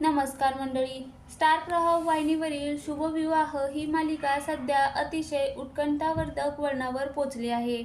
नमस्कार मंडळी. स्टार प्रवाह वाहिनीवरील शुभविवाह ही मालिका सध्या अतिशय उत्कंठावर्धक वळणावर पोचली आहे.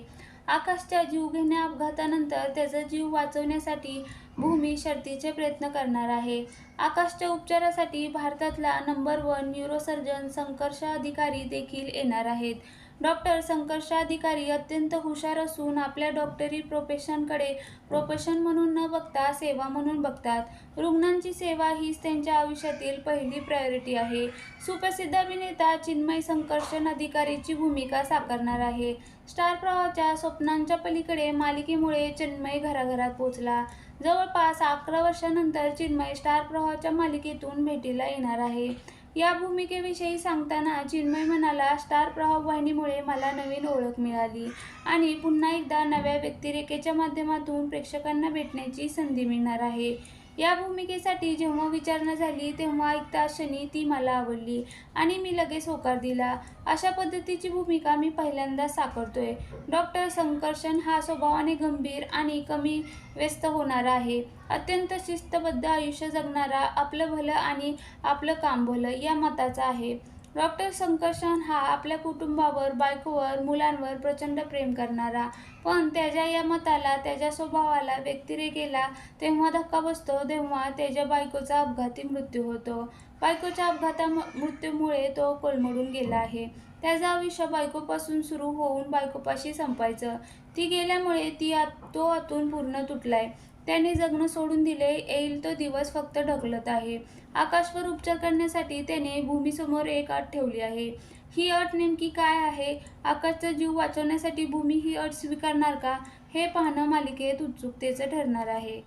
आकाशच्या जीव घेण्या अपघातानंतर त्याचा जीव वाचवण्यासाठी भूमी शर्तीचे प्रयत्न करणार आहे. आकाशच्या उपचारासाठी भारतातला नंबर वन न्यूरोसर्जन संकर्ष अधिकारी देखील येणार आहेत. डॉक्टर संकर्ष अधिकारी अत्यंत हुशार असून आपल्या डॉक्टरी प्रोफेशनकडे प्रोफेशन म्हणून न बघता सेवा म्हणून बघतात. रुग्णांची सेवा हीच त्यांच्या आयुष्यातील पहिली प्रायोरिटी आहे. सुप्रसिद्ध अभिनेता चिन्मय संकर्षण अधिकारीची भूमिका साकारणार आहे. स्टार प्रवाहाच्या स्वप्नांच्या पलीकडे मालिकेमुळे चिन्मय घराघरात पोहोचला. जवळपास अकरा वर्षानंतर चिन्मय स्टार प्रवाहाच्या मालिकेतून भेटीला येणार आहे. या भूमिकेविषयी सांगताना चिन्मय म्हणाला स्टार प्रवाह वाहिनीमुळे मला नवीन ओळख मिळाली आणि पुन्हा एकदा नव्या व्यक्तिरेखेच्या माध्यमातून प्रेक्षकांना भेटण्याची संधी मिळणार आहे. या भूमिकेसाठी जेव्हा विचारणा झाली तेव्हा ऐकता क्षणी ती मला आवडली आणि मी लगेच होकार दिला. अशा पद्धतीची भूमिका मी पहिल्यांदा साकारतोय. डॉक्टर संकर्षण हा स्वभावाने गंभीर आणि कमी व्यस्त होणारा आहे. अत्यंत शिस्तबद्ध आयुष्य जगणारा आपलं भलं आणि आपलं काम भलं या मताचा आहे. डॉक्टर संकर्षण हा आपल्या कुटुंबावर बायकोवर मुलांवर प्रचंड प्रेम करणारा. पण त्याच्या या मताला त्याच्या स्वभावाला व्यक्तिरेखेला तेव्हा धक्का बसतो तेव्हा त्याच्या बायकोचा अपघाती मृत्यू होतो. बायकोच्या अपघाता मृत्यूमुळे तो कोलमडून गेला आहे. त्याचं आयुष्य बायकोपासून सुरू होऊन बायकोपाशी संपायचं. ती गेल्यामुळे ती आत तो आतून पूर्ण तुटलाय. त्याने जगणं सोडून दिले. येईल तो दिवस फक्त ढकलत आहे. आकाशवर उपचार करण्यासाठी त्याने भूमीसमोर एक अट ठेवली आहे. ही अट नेमकी काय आहे? आकाशचा जीव वाचवण्यासाठी भूमी ही अट स्वीकारणार का? हे पाहणं मालिकेत उत्सुकतेचं ठरणार आहे.